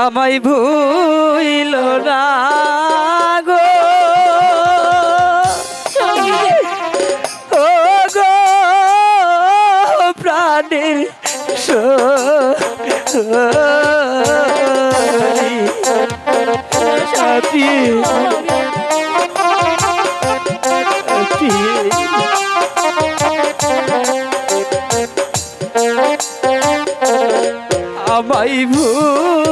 আমায় ভুইল না গো। ও গো প্রাণের সাথী। আমায় ভুইল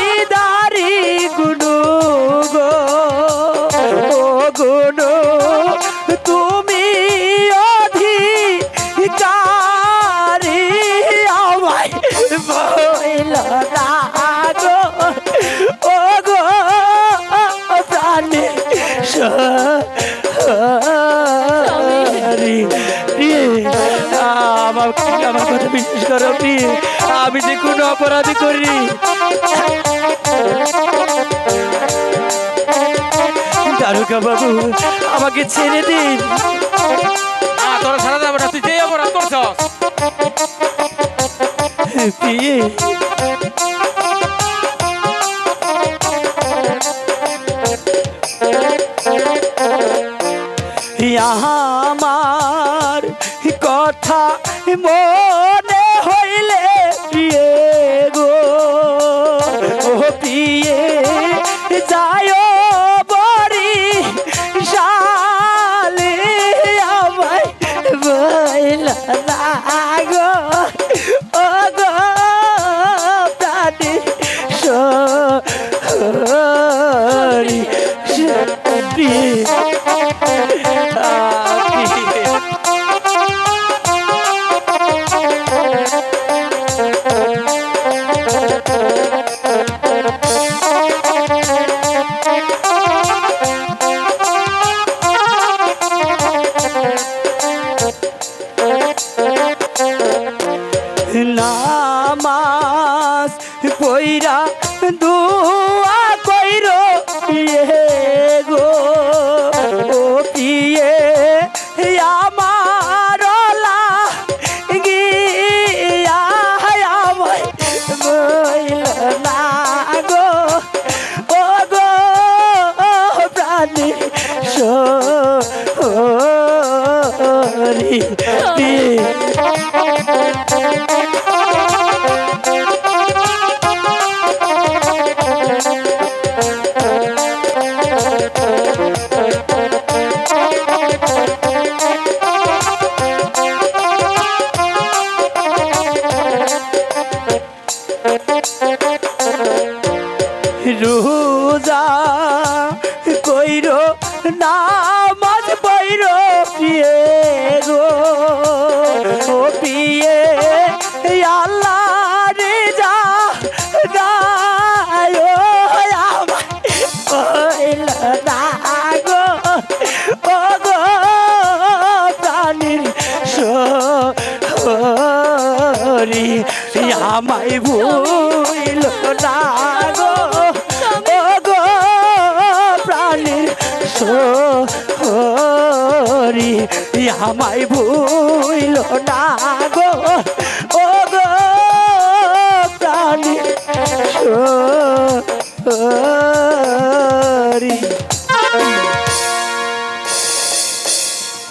আমার আমার কথা বিশ্বাস করো আমি যে কোনো অপরাধী করিনি। দারুকা বাবু আমাকে ছেড়ে দিন। তোর সারা যাবে না তুই যেই অপরাধ করছস? নামাজ পইরা দুয়া কইরো পিয়ে রোজা কইর নামাজ পইর গো ও পিয়ে আল্লাহ রে যা আমায় ভুইল না গো। গো প্রাণীর সরি আমায় ভুইল না গো।